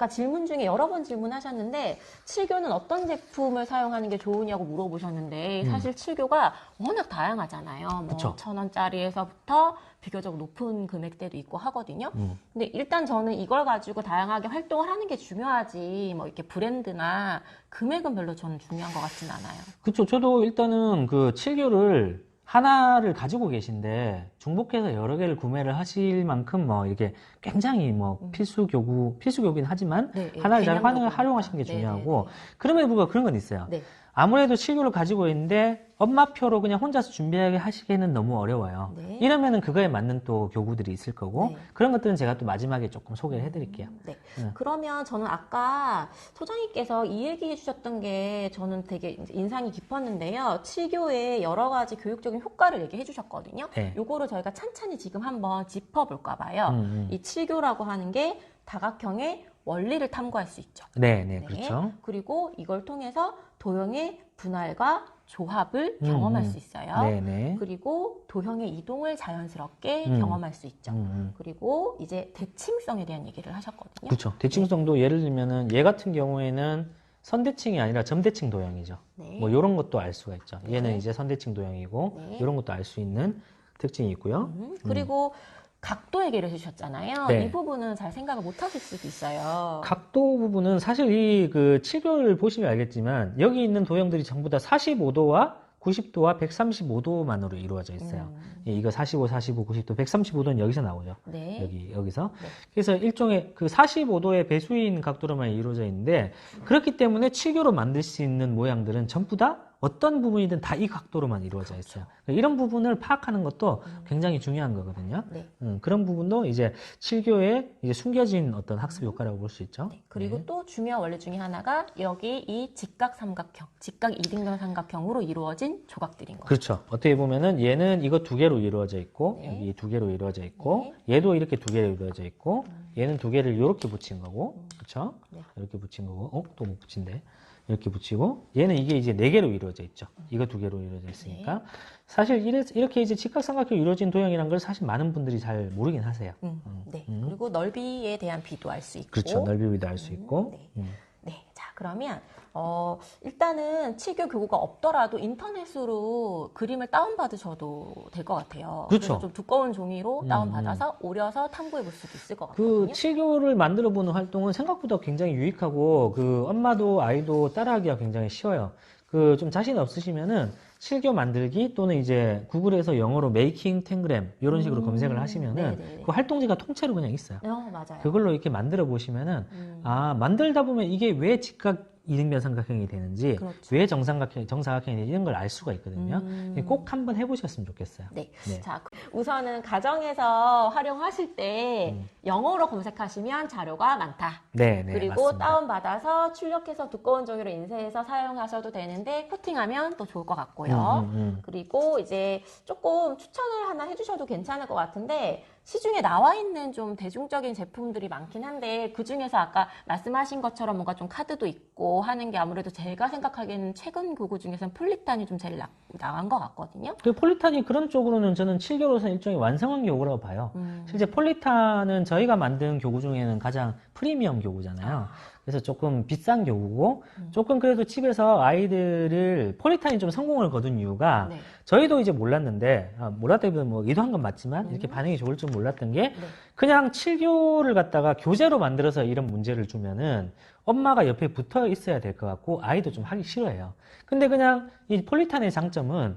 아까 질문 중에 여러 번 질문하셨는데 칠교는 어떤 제품을 사용하는 게 좋으냐고 물어보셨는데 사실 칠교가 워낙 다양하잖아요. 뭐 음. 천 원짜리에서부터 비교적 높은 금액대도 있고 하거든요. 음. 근데 일단 저는 이걸 가지고 다양하게 활동을 하는 게 중요하지 뭐 이렇게 브랜드나 금액은 별로 저는 중요한 것 같진 않아요. 그렇죠. 저도 일단은 그 7교를 하나를 가지고 계신데 중복해서 여러 개를 구매를 하실 만큼 뭐 이렇게 굉장히 뭐 필수 교구 필수 교구긴 하지만 음. 네, 예, 하나를 잘 활용. 활용하시는 게 네, 중요하고 네, 그럼에도 불구하고 그런 건 있어요. 네. 아무래도 7교를 가지고 있는데 엄마표로 그냥 혼자서 준비하게 하시기에는 너무 어려워요. 네. 이러면은 그거에 맞는 또 교구들이 있을 거고 네. 그런 것들은 제가 또 마지막에 조금 소개를 해드릴게요. 네. 네. 그러면 저는 아까 소장님께서 이 얘기해 주셨던 게 저는 되게 인상이 깊었는데요. 치교의 여러 가지 교육적인 효과를 얘기해 주셨거든요. 네. 요거를 저희가 찬찬히 지금 한번 짚어볼까 봐요. 음, 음. 이 치교라고 하는 게 다각형의 원리를 탐구할 수 있죠. 네, 네, 그렇죠. 그리고 이걸 통해서 도형의 분할과 조합을 음, 경험할 음. 수 있어요. 네, 네. 그리고 도형의 이동을 자연스럽게 음. 경험할 수 있죠. 음, 음. 그리고 이제 대칭성에 대한 얘기를 하셨거든요. 그렇죠. 대칭성도 예를 들면은 얘 같은 경우에는 선대칭이 아니라 점대칭 도형이죠. 네. 뭐 이런 것도 알 수가 있죠. 네. 얘는 이제 선대칭 도형이고 네. 이런 것도 알 수 있는 특징이 있고요. 음, 그리고 각도 얘기를 해주셨잖아요. 네. 이 부분은 잘 생각을 못 하실 수도 있어요. 각도 부분은 사실 이그 칠교를 보시면 알겠지만 여기 있는 도형들이 전부 다 45도와 90도와 135도만으로 이루어져 있어요. 음, 예, 이거 45, 45, 90도, 135도는 여기서 나오죠. 네. 여기 여기서 네. 그래서 일종의 그 45도의 배수인 각도로만 이루어져 있는데 그렇기 때문에 칠교로 만들 수 있는 모양들은 전부 다 어떤 부분이든 다 이 각도로만 이루어져 있어요. 이런 부분을 파악하는 것도 굉장히 중요한 거거든요. 네. 음, 그런 부분도 이제 칠교의 이제 숨겨진 어떤 학습 효과라고 볼 수 있죠. 네. 그리고 또 중요한 원리 중에 하나가 여기 이 직각 삼각형, 직각 이등변 삼각형으로 이루어진 조각들인 거죠. 그렇죠. 어떻게 보면은 얘는 이거 두 개로 이루어져 있고 네. 여기 두 개로 이루어져 있고 얘도 이렇게 두 개로 이루어져 있고 얘는 두 개를 이렇게 붙인 거고 그렇죠? 네. 이렇게 붙인 거고 어? 또 못 붙인대. 이렇게 붙이고 얘는 이게 이제 네 개로 이루어져 있죠. 이거 두 개로 이루어져 있으니까 네. 사실 이렇게 이제 직각삼각형 이루어진 도형이란 걸 사실 많은 분들이 잘 모르긴 하세요. 음, 음, 네. 음. 그리고 넓이에 대한 비도 알 수 있고. 그렇죠. 넓이 위도 알 수 있고. 네. 음. 그러면 어, 일단은 치교 교구가 없더라도 인터넷으로 그림을 다운 받으셔도 될 것 같아요. 그렇죠. 좀 두꺼운 종이로 음, 다운 받아서 오려서 탐구해 볼 수도 있을 것그 같거든요. 칠교를 만들어 보는 활동은 생각보다 굉장히 유익하고 그 엄마도 아이도 따라하기가 굉장히 쉬워요. 그 좀 자신 없으시면은 칠교 만들기 또는 이제 구글에서 영어로 메이킹 탱그램 이런 식으로 음, 검색을 하시면은 네네네. 그 활동지가 통째로 그냥 있어요. 어, 맞아요. 그걸로 이렇게 만들어 보시면은 음, 아 만들다 보면 이게 왜 직각 이등변 삼각형이 되는지 그렇죠. 왜 정삼각형 정사각형이 되는지 이런 걸 알 수가 있거든요. 음. 꼭 한번 해보셨으면 좋겠어요. 네. 네. 자, 그- 우선은 가정에서 활용하실 때 음. 영어로 검색하시면 자료가 많다. 네, 네, 그리고 맞습니다. 다운받아서 출력해서 두꺼운 종이로 인쇄해서 사용하셔도 되는데 코팅하면 또 좋을 것 같고요. 음, 음, 음. 그리고 이제 조금 추천을 하나 해주셔도 괜찮을 것 같은데 시중에 나와 있는 좀 대중적인 제품들이 많긴 한데 그 중에서 아까 말씀하신 것처럼 뭔가 좀 카드도 있고 하는 게 아무래도 제가 생각하기에는 최근 교구 중에서는 폴리탄이 좀 제일 나, 나은 것 같거든요. 그 폴리탄이 그런 쪽으로는 저는 7교로서 일종의 완성한 교구라고 봐요. 음. 실제 폴리탄은 저희가 만든 교구 중에는 가장 프리미엄 교구잖아요. 그래서 조금 비싼 교구고 음. 조금 그래도 집에서 아이들을 폴리탄이 좀 성공을 거둔 이유가 네. 저희도 이제 몰랐는데 아, 몰랐다기보다 뭐 의도한 건 맞지만 음. 이렇게 반응이 좋을 줄 몰랐던 게 네. 그냥 7교를 갖다가 교재로 만들어서 이런 문제를 주면은 엄마가 옆에 붙어 있어야 될 것 같고 아이도 좀 하기 싫어해요. 근데 그냥 이 폴리탄의 장점은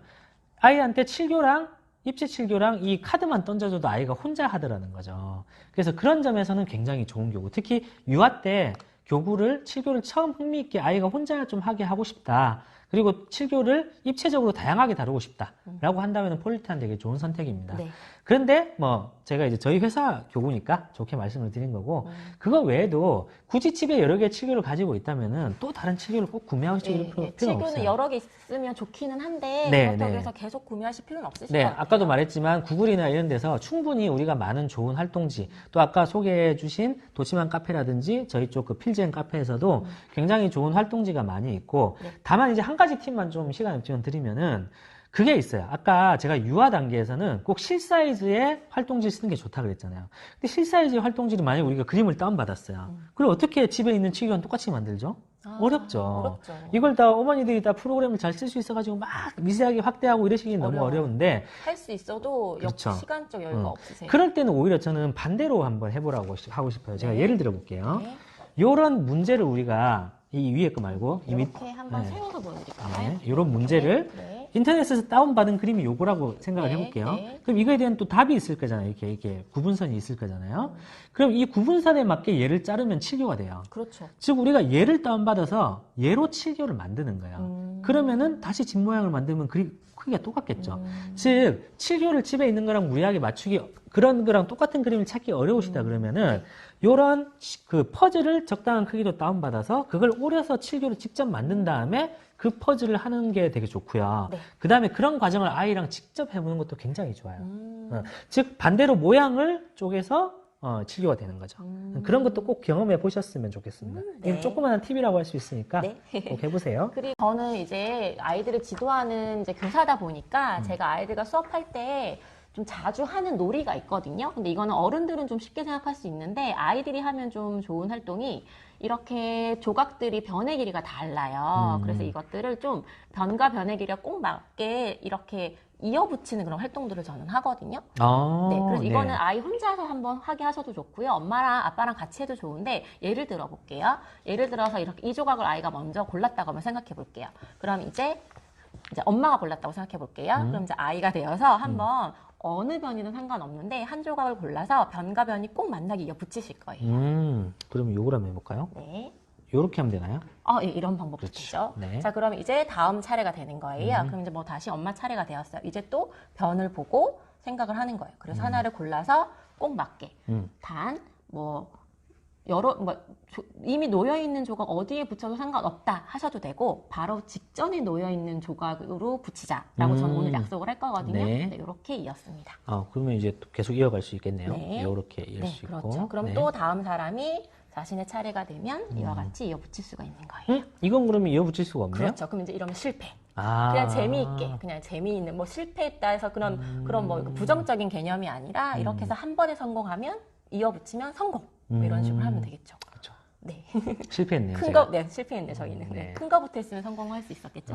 아이한테 7교랑 입시 7교랑 이 카드만 던져줘도 아이가 혼자 하더라는 거죠. 그래서 그런 점에서는 굉장히 좋은 교구. 특히 유아 때 교구를 7교를 처음 흥미있게 아이가 혼자 좀 하게 하고 싶다. 그리고 7교를 입체적으로 다양하게 다루고 싶다라고 한다면 폴리탄 되게 좋은 선택입니다. 네. 그런데 뭐 제가 이제 저희 회사 교구니까 좋게 말씀을 드린 거고 음. 그거 외에도 굳이 집에 여러 개의 칠교를 가지고 있다면은 또 다른 칠교를 꼭 구매하실 네, 필요, 네. 필요는 치교는 없어요. 여러 개 있으면 좋기는 한데 네, 그렇다고 네. 해서 계속 구매하실 필요는 없으실 네, 것 같아요. 아까도 말했지만 구글이나 이런 데서 충분히 우리가 많은 좋은 활동지 또 아까 소개해 주신 도치만 카페라든지 저희 쪽 그 필젠 카페에서도 굉장히 좋은 활동지가 많이 있고 네. 다만 이제 한 가지 팁만 좀 시간 없지만 드리면은 그게 있어요. 아까 제가 유아 단계에서는 꼭 실사이즈의 활동지를 쓰는 게 좋다 그랬잖아요. 근데 실사이즈의 활동지를 만약에 우리가 그림을 다운받았어요. 음. 그럼 어떻게 집에 있는 치규랑 똑같이 만들죠? 아, 어렵죠. 어렵죠. 이걸 다 어머니들이 다 프로그램을 잘 쓸 수 있어가지고 막 미세하게 확대하고 이러시기 너무. 어려운데 할 수 있어도 역 그렇죠. 시간적 여유가 음. 없으세요. 그럴 때는 오히려 저는 반대로 한번 해보라고 시- 하고 싶어요. 제가 네. 예를 들어 볼게요. 네. 문제를 우리가 이 위에 거 말고 이 밑, 이렇게 한번 네. 세워서 보여드릴까요? 네, 요런 문제를 네. 네. 인터넷에서 다운받은 그림이 요거라고 생각을 네, 해볼게요. 네. 그럼 이거에 대한 또 답이 있을 거잖아요. 이렇게, 이렇게 구분선이 있을 거잖아요. 그럼 이 구분선에 맞게 얘를 자르면 7교가 돼요. 그렇죠. 즉, 우리가 얘를 다운받아서 얘로 7교를 만드는 거예요. 음. 그러면은 다시 집 모양을 만들면 그리, 크기가 똑같겠죠. 음. 즉, 7교를 집에 있는 거랑 무리하게 맞추기, 그런 거랑 똑같은 그림을 찾기 어려우시다 음. 그러면은, 요런 시- 그 퍼즐을 적당한 크기로 다운받아서 그걸 오려서 7교를 직접 만든 다음에 그 퍼즐을 하는 게 되게 좋고요. 네. 그 다음에 그런 과정을 아이랑 직접 해보는 것도 굉장히 좋아요. 음. 어, 즉, 반대로 모양을 쪼개서 어, 7교가 되는 거죠. 음. 그런 것도 꼭 경험해 보셨으면 좋겠습니다. 음, 이건 네. 조그마한 팁이라고 할 수 있으니까 네. 꼭 해보세요. 그리고 저는 이제 아이들을 지도하는 이제 교사다 보니까 음. 제가 아이들과 수업할 때 좀 자주 하는 놀이가 있거든요. 근데 이거는 어른들은 좀 쉽게 생각할 수 있는데 아이들이 하면 좀 좋은 활동이 이렇게 조각들이 변의 길이가 달라요. 음. 그래서 이것들을 좀 변과 변의 길이가 꼭 맞게 이렇게 이어붙이는 그런 활동들을 저는 하거든요. 아, 네, 그래서 네. 이거는 아이 혼자서 한번 하게 하셔도 좋고요. 엄마랑 아빠랑 같이 해도 좋은데 예를 들어 볼게요. 예를 들어서 이렇게 이 조각을 아이가 먼저 골랐다고 한번 생각해 볼게요. 그럼 이제 이제 엄마가 골랐다고 생각해 볼게요. 음. 그럼 이제 아이가 되어서 한번 어느 변이든 상관없는데 한 조각을 골라서 변과 변이 꼭 만나게 이어 붙이실 거예요. 음, 그럼 요걸 한번 해볼까요? 네. 요렇게 하면 되나요? 어, 예, 이런 방법도 그렇죠. 되죠. 네. 자, 그럼 이제 다음 차례가 되는 거예요. 음. 그럼 이제 뭐 다시 엄마 차례가 되었어요. 이제 또 변을 보고 생각을 하는 거예요. 그래서 음. 하나를 골라서 꼭 맞게. 음. 단, 뭐, 여러, 뭐, 조- 이미 놓여 있는 조각 어디에 붙여도 상관없다 하셔도 되고, 바로 직전에 놓여 있는 조각으로 붙이자라고 저는 음. 오늘 약속을 할 거거든요. 네. 네, 이렇게 이었습니다. 아, 그러면 이제 또 계속 이어갈 수 있겠네요. 네. 요렇게 이을 네, 수 있고. 그렇죠. 그럼 네. 또 다음 사람이 자신의 차례가 되면 이와 음. 같이 이어 붙일 수가 있는 거예요. 음? 이건 그러면 이어 붙일 수가 없네요? 그렇죠. 그럼 이제 이러면 실패. 아. 그냥 재미있게, 그냥 재미있는, 뭐 실패했다 해서 그런, 음. 그런 뭐 부정적인 개념이 아니라 이렇게 해서 한 번에 성공하면 이어 붙이면 성공. 뭐 이런 식으로 음. 하면 되겠죠. 그렇죠. 네. 실패했네요. 큰 제가. 거, 네, 실패했네, 저희는. 네. 네. 큰거 붙어있으면 성공할 수 있었겠죠.